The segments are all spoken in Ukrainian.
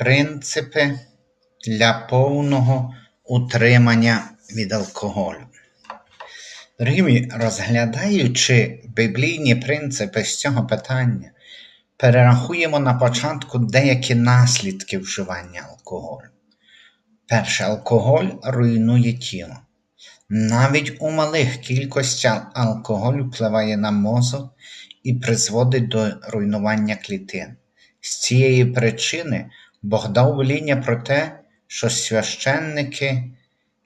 Принципи для повного утримання від алкоголю. Дорогі мої, розглядаючи біблійні принципи з цього питання, перерахуємо на початку деякі наслідки вживання алкоголю. Перше, алкоголь руйнує тіло. Навіть у малих кількостях алкоголь впливає на мозок і призводить до руйнування клітин. З цієї причини Бог дав воління про те, що священники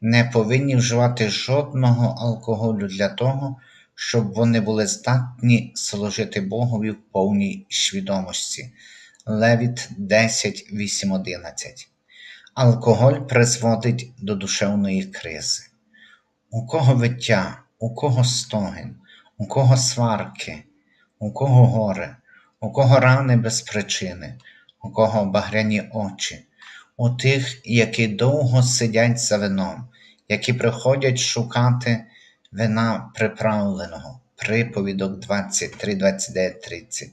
не повинні вживати жодного алкоголю для того, щоб вони були здатні служити Богові в повній свідомості. Левіт 10, 8, 11. Алкоголь призводить до душевної кризи. У кого виття, у кого стогін, у кого сварки, у кого горе, у кого рани без причини, у кого багряні очі, у тих, які довго сидять за вином, які приходять шукати вина приправленого. Приповідок 23, 29, 30.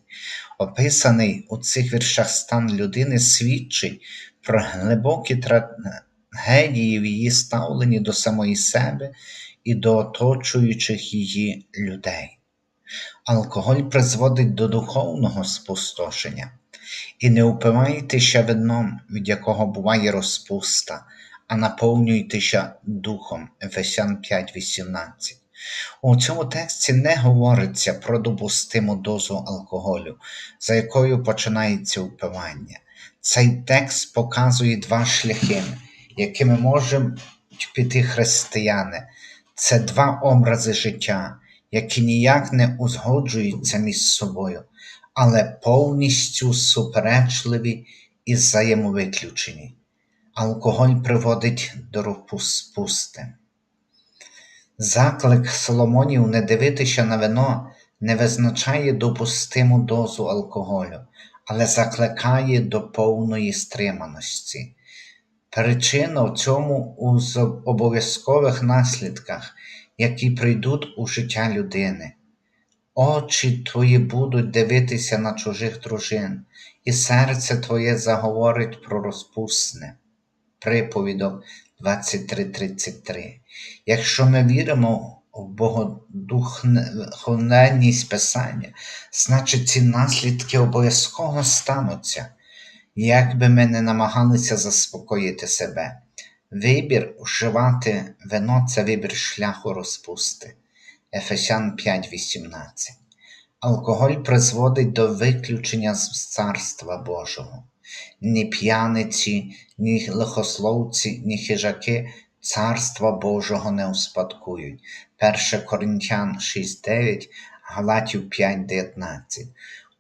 Описаний у цих віршах стан людини свідчить про глибокі трагедії в її ставленні до самої себе і до оточуючих її людей. Алкоголь призводить до духовного спустошення. І не упивайтеся вином, від якого буває розпуста, а наповнюйтеся духом Ефесян 5,18. У цьому тексті не говориться про допустиму дозу алкоголю, за якою починається впивання. Цей текст показує два шляхи, якими можуть піти християни. Це два образи життя, які ніяк не узгоджуються між собою, але повністю суперечливі і взаємовиключені. Алкоголь приводить до розпусти. Заклик Соломонів не дивитися на вино не визначає допустиму дозу алкоголю, але закликає до повної стриманості. Причина в цьому у обов'язкових наслідках, які прийдуть у життя людини. Очі твої будуть дивитися на чужих дружин, і серце твоє заговорить про розпусне. Приповідок 23.33. Якщо ми віримо в богодуховненність Писання, значить ці наслідки обов'язково стануться, як би ми не намагалися заспокоїти себе. Вибір вживати вино це вибір шляху розпусти. Ефесян 5.18. Алкоголь призводить до виключення з Царства Божого. Ні п'яниці, ні лихословці, ні хижаки Царства Божого не успадкують. 1 Коринтян 6.9, Галатів 5.19.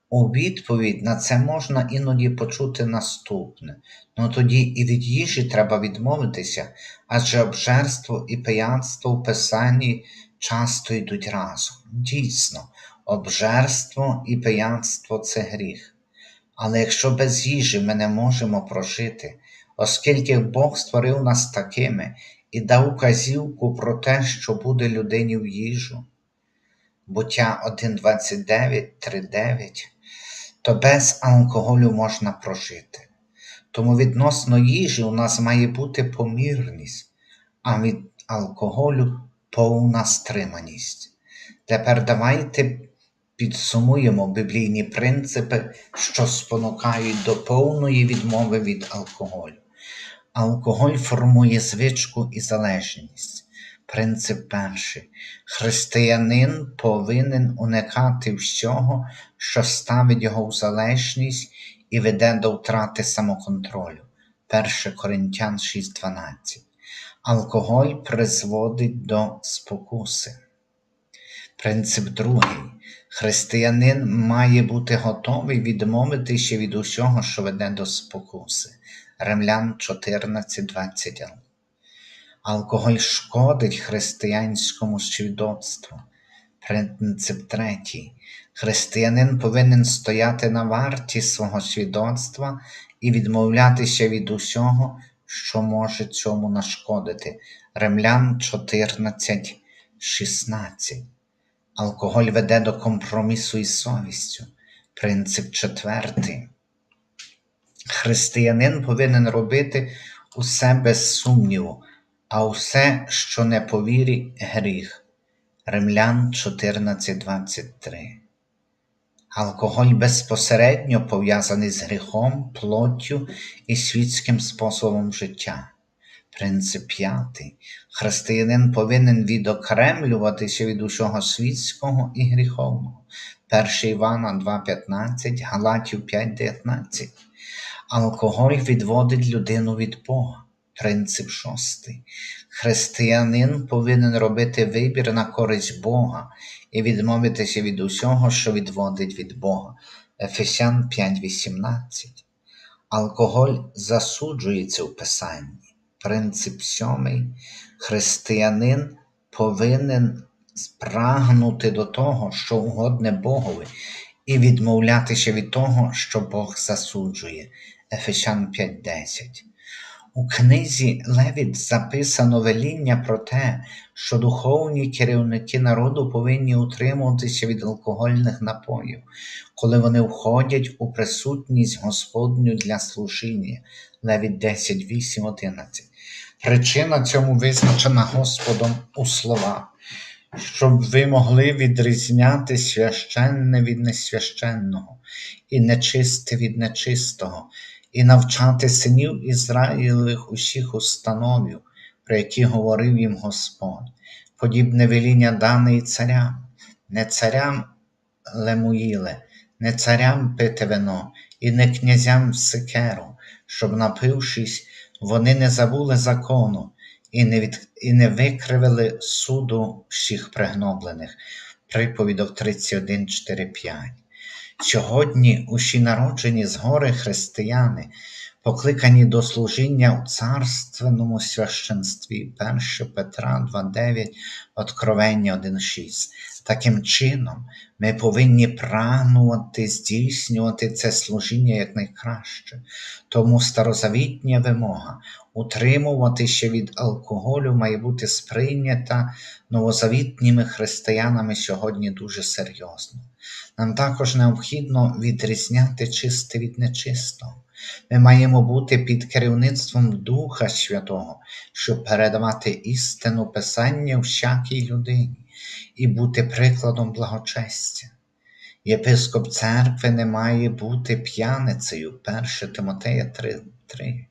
У відповідь на це можна іноді почути наступне. Ну тоді і від їжі треба відмовитися, адже обжерство і пияцтво в Писанні часто йдуть разом. Дійсно, обжерство і пияцтво це гріх. Але якщо без їжі ми не можемо прожити, оскільки Бог створив нас такими і дав указівку про те, що буде людині в їжу, буття 1.29, 3.9, то без алкоголю можна прожити. Тому відносно їжі у нас має бути помірність, а від алкоголю повна стриманість. Тепер давайте підсумуємо біблійні принципи, що спонукають до повної відмови від алкоголю. Алкоголь формує звичку і залежність. Принцип перший. Християнин повинен уникати всього, що ставить його в залежність і веде до втрати самоконтролю. 1 Коринтян 6.12. Алкоголь призводить до спокуси. Принцип другий. Християнин має бути готовий відмовитися від усього, що веде до спокуси. Римлян 14.20. Алкоголь шкодить християнському свідоцтву. Принцип третій. Християнин повинен стояти на варті свого свідоцтва і відмовлятися від усього, що може цьому нашкодити. Римлян 14, 16. Алкоголь веде до компромісу із совістю. Принцип четвертий. Християнин повинен робити усе без сумніву, а усе, що не по вірі, гріх. Римлян 14.23 Алкоголь безпосередньо пов'язаний з гріхом, плоттю і світським способом життя. Принцип п'ятий. Християнин повинен відокремлюватися від усього світського і гріховного. 1 Івана 2,15, Галатів 5,19. Алкоголь відводить людину від Бога. Принцип шостий. Християнин повинен робити вибір на користь Бога і відмовитися від усього, що відводить від Бога. Ефесян 5,18. Алкоголь засуджується у Писанні. Принцип сьомий. Християнин повинен прагнути до того, що угодне Богові, і відмовлятися від того, що Бог засуджує. Ефесян 5.10. У книзі Левіт записано веління про те, що духовні керівники народу повинні утримуватися від алкогольних напоїв, коли вони входять у присутність Господню для служіння. Левіт 10, 8, 11. Причина цьому визначена Господом у словах, щоб ви могли відрізняти священне від несвященного, і нечисте від нечистого, і навчати синів Ізраїлевих усіх установів, про які говорив їм Господь, подібне веління дане і царям, не царям Лемуїле, не царям пити і не князям секеру, щоб, напившись, вони не забули закону і не від... і не викривили суду всіх пригноблених. Приповідок 31, 4, 5. Сьогодні усі народжені згори християни, покликані до служіння у царственному священстві 1 Петра 2,9, Откровення 1,6. Таким чином, ми повинні прагнути здійснювати це служіння якнайкраще. Тому старозавітня вимога утримуватися від алкоголю має бути сприйнята новозавітніми християнами сьогодні дуже серйозно. Нам також необхідно відрізняти чисте від нечистого. Ми маємо бути під керівництвом Духа Святого, щоб передавати істину Писання всякій людині і бути прикладом благочестя. Єпископ церкви не має бути п'яницею 1 Тимотея 3.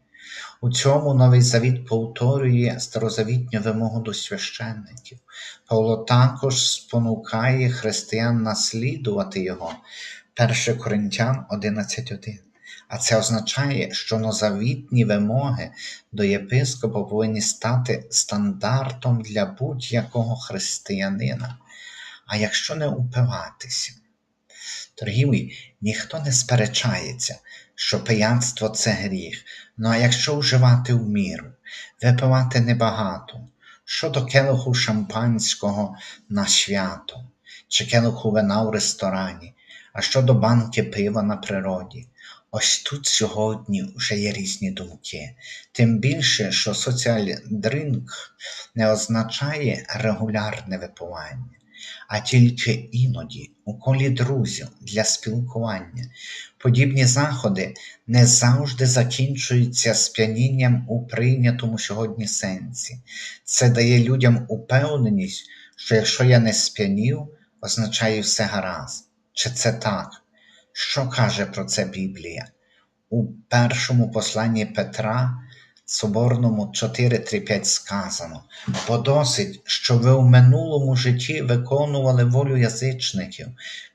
У цьому новий завіт повторює старозавітню вимогу до священників. Павло також спонукає християн наслідувати його 1 Коринтян 11.1. А це означає, що нозавітні вимоги до єпископа повинні стати стандартом для будь-якого християнина. А якщо не упиватися, Дорогі мої, ніхто не сперечається, що пияцтво це гріх, ну а якщо вживати в міру, випивати небагато, що до келиху шампанського на свято, чи келиху вина в ресторані, а що до банки пива на природі, ось тут сьогодні вже є різні думки. Тим більше, що соціальний не означає регулярне випивання а тільки іноді, у колі друзів для спілкування. Подібні заходи не завжди закінчуються сп'янінням у прийнятому сьогодні сенсі. Це дає людям упевненість, що якщо я не сп'янів, означає все гаразд. Чи це так? Що каже про це Біблія? У першому посланні Петра Соборному 4.3.5 сказано, бо досить, що ви в минулому житті виконували волю язичників,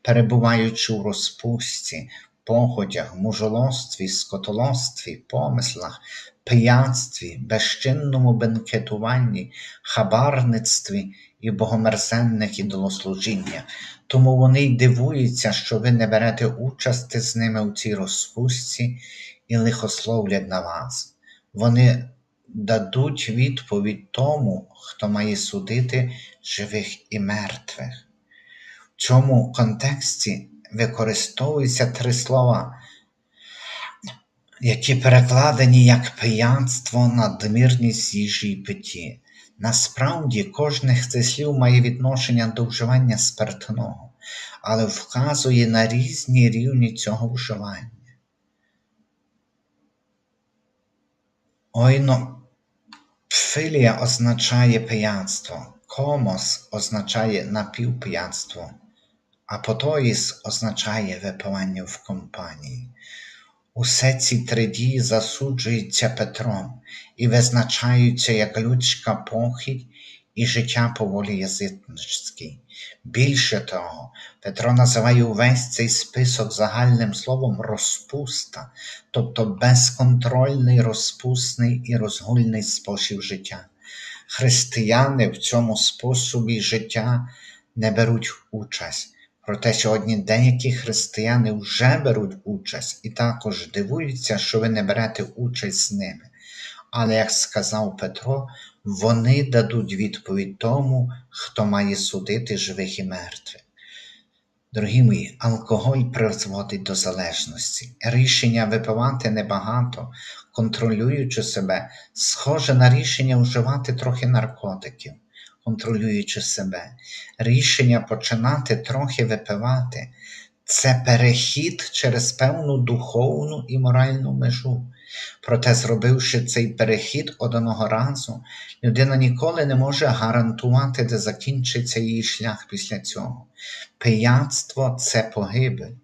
перебуваючи у розпусті, походях, мужолостві, скотолостві, помислах, пияцтві, безчинному бенкетуванні, хабарництві і богомерзенних ідолослужіння. Тому вони й дивуються, що ви не берете участи з ними у цій розпустці і лихословлять на вас вони дадуть відповідь тому, хто має судити живих і мертвих. В цьому контексті використовуються три слова, які перекладені як пияцтво, надмірність їжі і питті. Насправді, кожне з цих слів має відношення до вживання спиртного, але вказує на різні рівні цього вживання. Ойно филія означає пияцтво, комос означає напівпияцтво, а потоїс означає випивання в компанії. Усе ці три дії засуджуються Петром і визначаються як людська похідь і життя поволі язичницький. Більше того, Петро називає увесь цей список загальним словом розпуста, тобто безконтрольний, розпусний і розгульний спосіб життя. Християни в цьому способі життя не беруть участь. Проте сьогодні деякі християни вже беруть участь і також дивуються, що ви не берете участь з ними. Але, як сказав Петро, вони дадуть відповідь тому, хто має судити живих і мертвих. Дорогі мої, алкоголь призводить до залежності. Рішення випивати небагато, контролюючи себе, схоже на рішення вживати трохи наркотиків, контролюючи себе. Рішення починати трохи випивати це перехід через певну духовну і моральну межу. Проте, зробивши цей перехід одного разу, людина ніколи не може гарантувати, де закінчиться її шлях після цього. Пияцтво це погибель.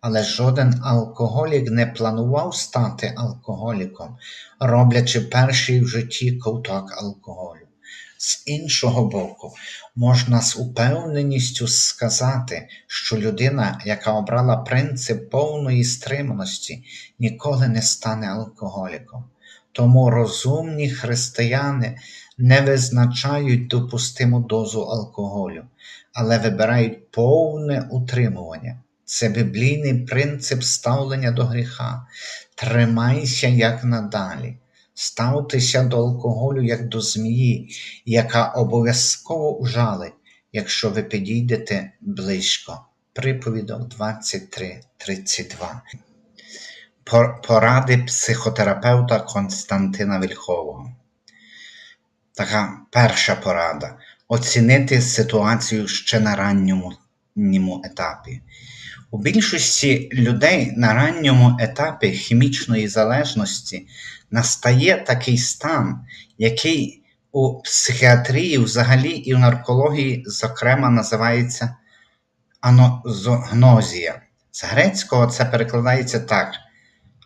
Але жоден алкоголік не планував стати алкоголіком, роблячи перший в житті ковток алкоголю. З іншого боку, можна з упевненістю сказати, що людина, яка обрала принцип повної стриманості, ніколи не стане алкоголіком. Тому розумні християни не визначають допустиму дозу алкоголю, але вибирають повне утримування. Це біблійний принцип ставлення до гріха. Тримайся як надалі. Ставтеся до алкоголю як до змії, яка обов'язково ужалить, якщо ви підійдете близько. Приповідок 23.32. Поради психотерапевта Константина Вільхового. Така перша порада. Оцінити ситуацію ще на ранньому етапі. У більшості людей на ранньому етапі хімічної залежності настає такий стан, який у психіатрії взагалі і в наркології, зокрема, називається анозогнозія. З грецького це перекладається так: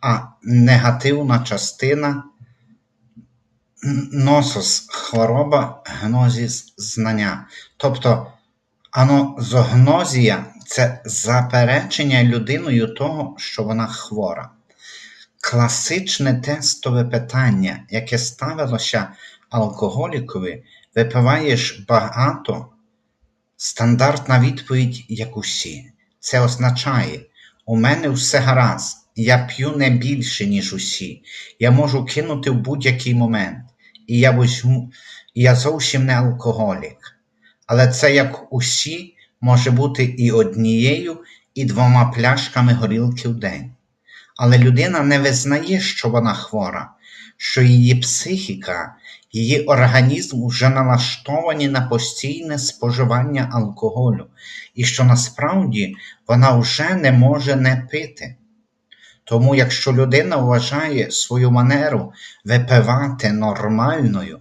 а негативна частина носос хвороба, гнозіс знання. Тобто анозогнозія це заперечення людиною того, що вона хвора. Класичне тестове питання, яке ставилося алкоголікові, випиваєш багато, стандартна відповідь, як усі. Це означає, у мене все гаразд, я п'ю не більше, ніж усі. Я можу кинути в будь-який момент, і я возьму, і я зовсім не алкоголік. Але це як усі може бути і однією, і двома пляшками горілки в день. Але людина не визнає, що вона хвора, що її психіка, її організм вже налаштовані на постійне споживання алкоголю, і що насправді вона вже не може не пити. Тому, якщо людина вважає свою манеру випивати нормальною,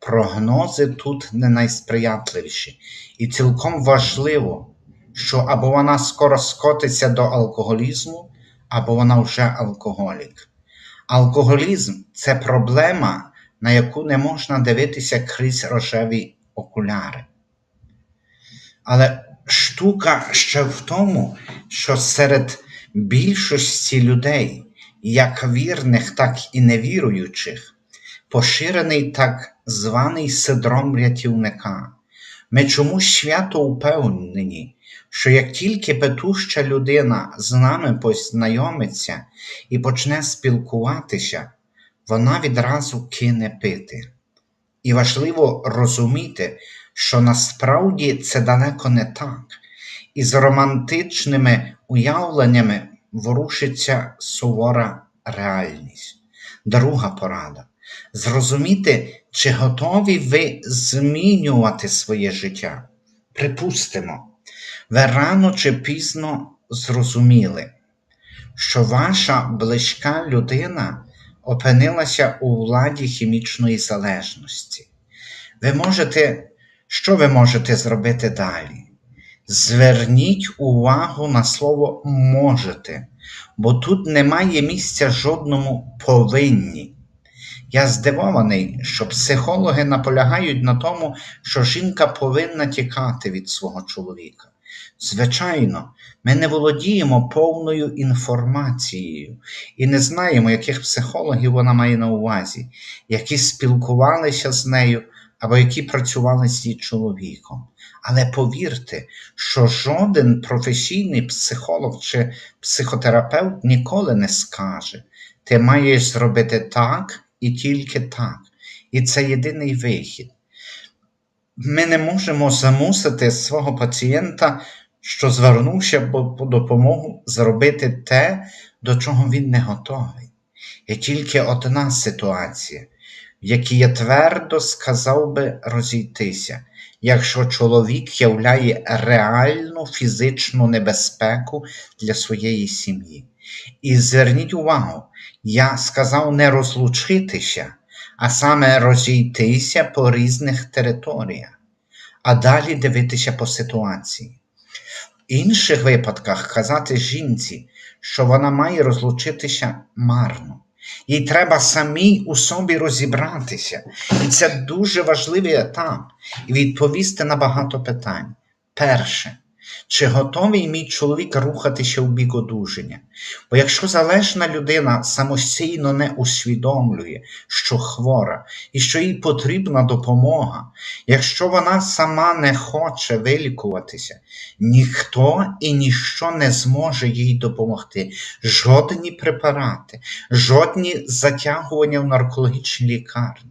прогнози тут не найсприятливіші, і цілком важливо, що або вона скоро скотиться до алкоголізму, або вона вже алкоголік. Алкоголізм це проблема, на яку не можна дивитися крізь рожеві окуляри. Але штука ще в тому, що серед більшості людей, як вірних, так і невіруючих, поширений так званий синдром рятівника. Ми чомусь свято упевнені, що як тільки петуща людина з нами познайомиться і почне спілкуватися, вона відразу кине пити. І важливо розуміти, що насправді це далеко не так, і з романтичними уявленнями ворушиться сувора реальність. Друга порада. Зрозуміти, чи готові ви змінювати своє життя. Припустимо, ви рано чи пізно зрозуміли, що ваша близька людина опинилася у владі хімічної залежності. Ви можете, що ви можете зробити далі? Зверніть увагу на слово можете, бо тут немає місця жодному повинні. Я здивований, що психологи наполягають на тому, що жінка повинна тікати від свого чоловіка. Звичайно, ми не володіємо повною інформацією і не знаємо, яких психологів вона має на увазі, які спілкувалися з нею або які працювали з її чоловіком. Але повірте, що жоден професійний психолог чи психотерапевт ніколи не скаже: ти маєш зробити так і тільки так. І це єдиний вихід. Ми не можемо замусити свого пацієнта, що звернувся по по допомогу, зробити те, до чого він не готовий. Є тільки одна ситуація, в якій я твердо сказав би розійтися, якщо чоловік являє реальну фізичну небезпеку для своєї сім'ї. І зверніть увагу, я сказав не розлучитися, а саме розійтися по різних територіях, а далі дивитися по ситуації. В інших випадках казати жінці, що вона має розлучитися марно. Їй треба самій у собі розібратися. І це дуже важливий етап і відповісти на багато питань. Перше, чи готовий мій чоловік рухатися в бік одужання? Бо якщо залежна людина самостійно не усвідомлює, що хвора і що їй потрібна допомога, якщо вона сама не хоче вилікуватися, ніхто і ніщо не зможе їй допомогти. Жодні препарати, жодні затягування в наркологічній лікарні.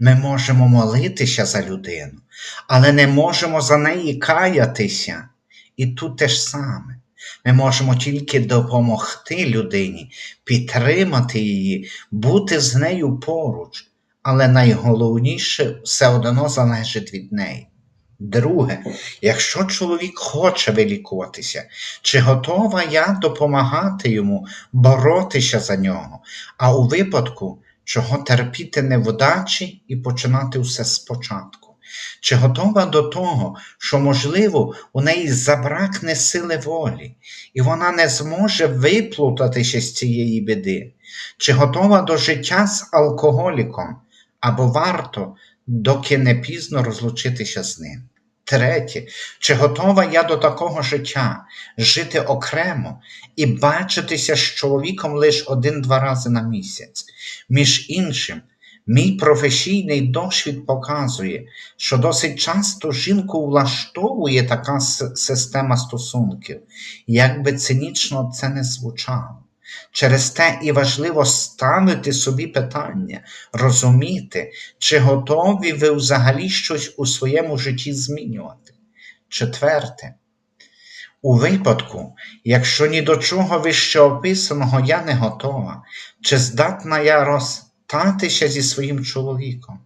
Ми можемо молитися за людину, але не можемо за неї каятися. І тут те ж саме. Ми можемо тільки допомогти людині, підтримати її, бути з нею поруч, але найголовніше все одно залежить від неї. Друге, якщо чоловік хоче вилікуватися, чи готова я допомагати йому боротися за нього, а у випадку, чого терпіти невдачі і починати все спочатку? Чи готова до того, що, можливо, у неї забракне сили волі, і вона не зможе виплутатися з цієї біди? Чи готова до життя з алкоголіком, або варто, доки не пізно розлучитися з ним? Третє, чи готова я до такого життя жити окремо і бачитися з чоловіком лише один-два рази на місяць? Між іншим, Мій професійний досвід показує, що досить часто жінку влаштовує така система стосунків, як би цинічно це не звучало. Через те і важливо ставити собі питання, розуміти, чи готові ви взагалі щось у своєму житті змінювати. Четверте, у випадку, якщо ні до чого вище описаного я не готова, чи здатна я роз татися зі своїм чоловіком.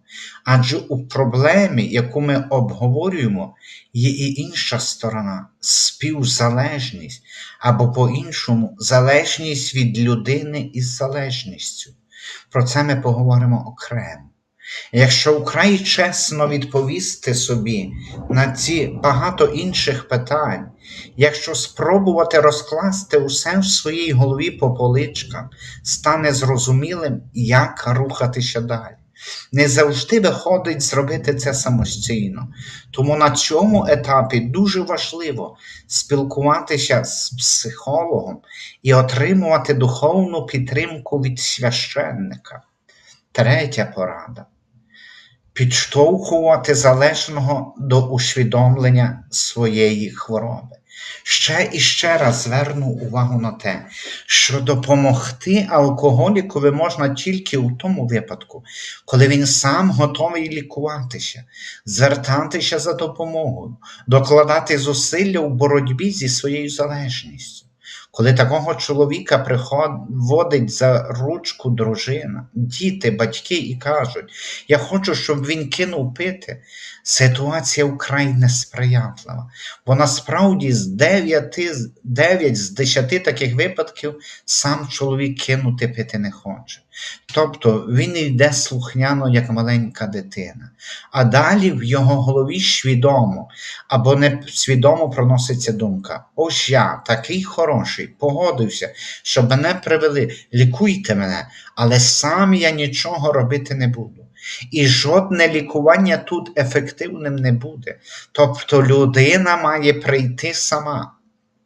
Адже у проблемі, яку ми обговорюємо, є і інша сторона співзалежність, або по-іншому залежність від людини із залежністю. Про це ми поговоримо окремо. Якщо вкрай чесно відповісти собі на ці багато інших питань, якщо спробувати розкласти усе в своїй голові по поличках, стане зрозумілим, як рухатися далі. Не завжди виходить зробити це самостійно. Тому на цьому етапі дуже важливо спілкуватися з психологом і отримувати духовну підтримку від священника. Третя порада підштовхувати залежного до усвідомлення своєї хвороби. Ще і ще раз зверну увагу на те, що допомогти алкоголікові можна тільки у тому випадку, коли він сам готовий лікуватися, звертатися за допомогою, докладати зусилля у боротьбі зі своєю залежністю. Коли такого чоловіка приводить за ручку дружина, діти, батьки і кажуть, я хочу, щоб він кинув пити, ситуація вкрай несприятлива. Бо насправді з 9, 9 з 10 таких випадків сам чоловік кинути пити не хоче. Тобто він йде слухняно, як маленька дитина, а далі в його голові свідомо або несвідомо проноситься думка: ось я такий хороший, погодився, щоб мене привели, лікуйте мене, але сам я нічого робити не буду. І жодне лікування тут ефективним не буде. Тобто людина має прийти сама.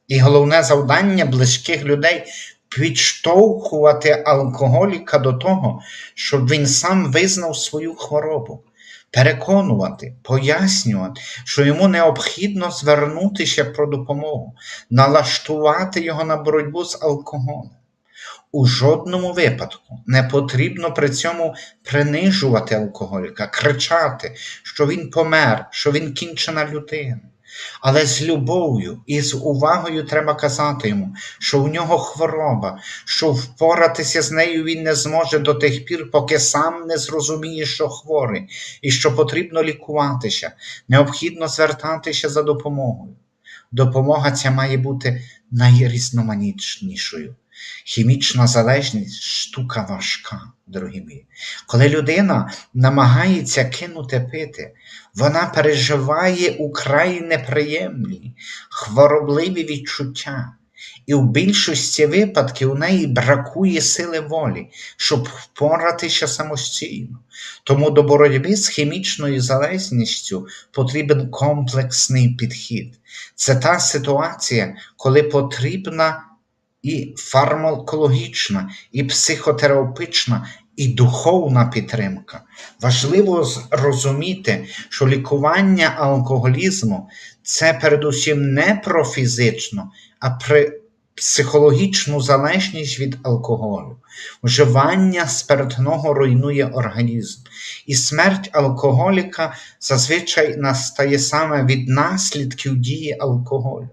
І головне завдання близьких людей підштовхувати алкоголіка до того, щоб він сам визнав свою хворобу, переконувати, пояснювати, що йому необхідно звернутися про допомогу, налаштувати його на боротьбу з алкоголем. У жодному випадку не потрібно при цьому принижувати алкоголіка, кричати, що він помер, що він кінчена людина. Але з любов'ю і з увагою треба казати йому, що у нього хвороба, що впоратися з нею він не зможе до тих пір, поки сам не зрозуміє, що хворий, і що потрібно лікуватися, необхідно звертатися за допомогою. Допомога ця має бути найрізноманітнішою. Хімічна залежність штука важка, дорогі мої. Коли людина намагається кинути пити, вона переживає украй неприємні, хворобливі відчуття. І в більшості випадків у неї бракує сили волі, щоб впоратися самостійно. Тому до боротьби з хімічною залежністю потрібен комплексний підхід. Це та ситуація, коли потрібна і фармакологічна, і психотерапевтична, і духовна підтримка. Важливо зрозуміти, що лікування алкоголізму це передусім не про фізичну, а про психологічну залежність від алкоголю. Вживання спиртного руйнує організм, і смерть алкоголіка зазвичай настає саме від наслідків дії алкоголю.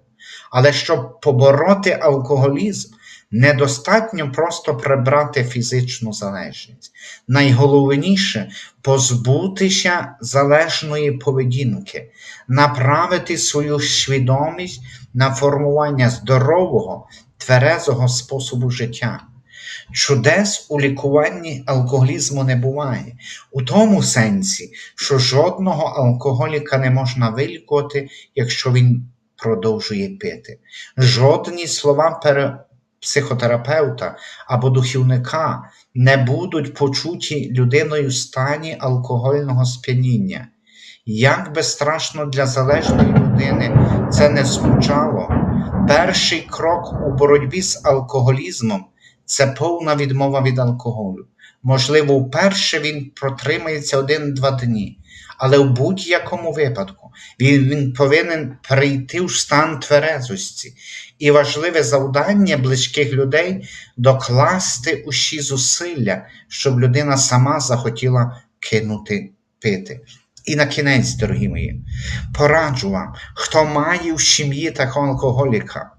Але щоб побороти алкоголізм, недостатньо просто прибрати фізичну залежність. Найголовніше позбутися залежної поведінки, направити свою свідомість на формування здорового, тверезого способу життя. Чудес у лікуванні алкоголізму не буває, у тому сенсі, що жодного алкоголіка не можна вилікувати, якщо він продовжує пити. Жодні слова психотерапевта або духівника не будуть почуті людиною в стані алкогольного сп'яніння. Як би страшно для залежної людини це не звучало, перший крок у боротьбі з алкоголізмом це повна відмова від алкоголю. Можливо, вперше він протримається один-два дні, але в будь-якому випадку він, повинен прийти в стан тверезості. І важливе завдання близьких людей докласти усі зусилля, щоб людина сама захотіла кинути пити. І на кінець, дорогі мої, пораджу вам, хто має в сім'ї такого алкоголіка,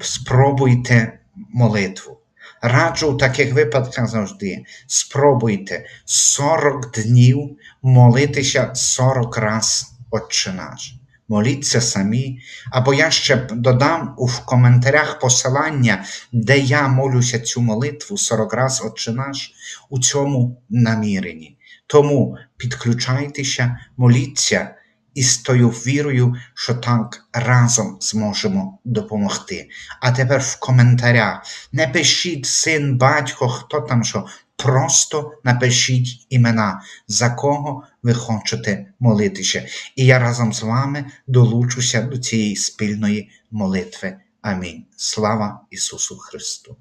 спробуйте молитву. Раджу в таких випадках завжди спробуйте 40 днів молитися 40 раз Отче наш. Моліться самі, або я ще додам у коментарях посилання, де я молюся цю молитву 40 раз Отче наш у цьому наміренні. Тому підключайтеся, моліться і з тою вірою, що так разом зможемо допомогти. А тепер в коментарях не пишіть син, батько, хто там що. Просто напишіть імена, за кого ви хочете молитися. І я разом з вами долучуся до цієї спільної молитви. Амінь. Слава Ісусу Христу!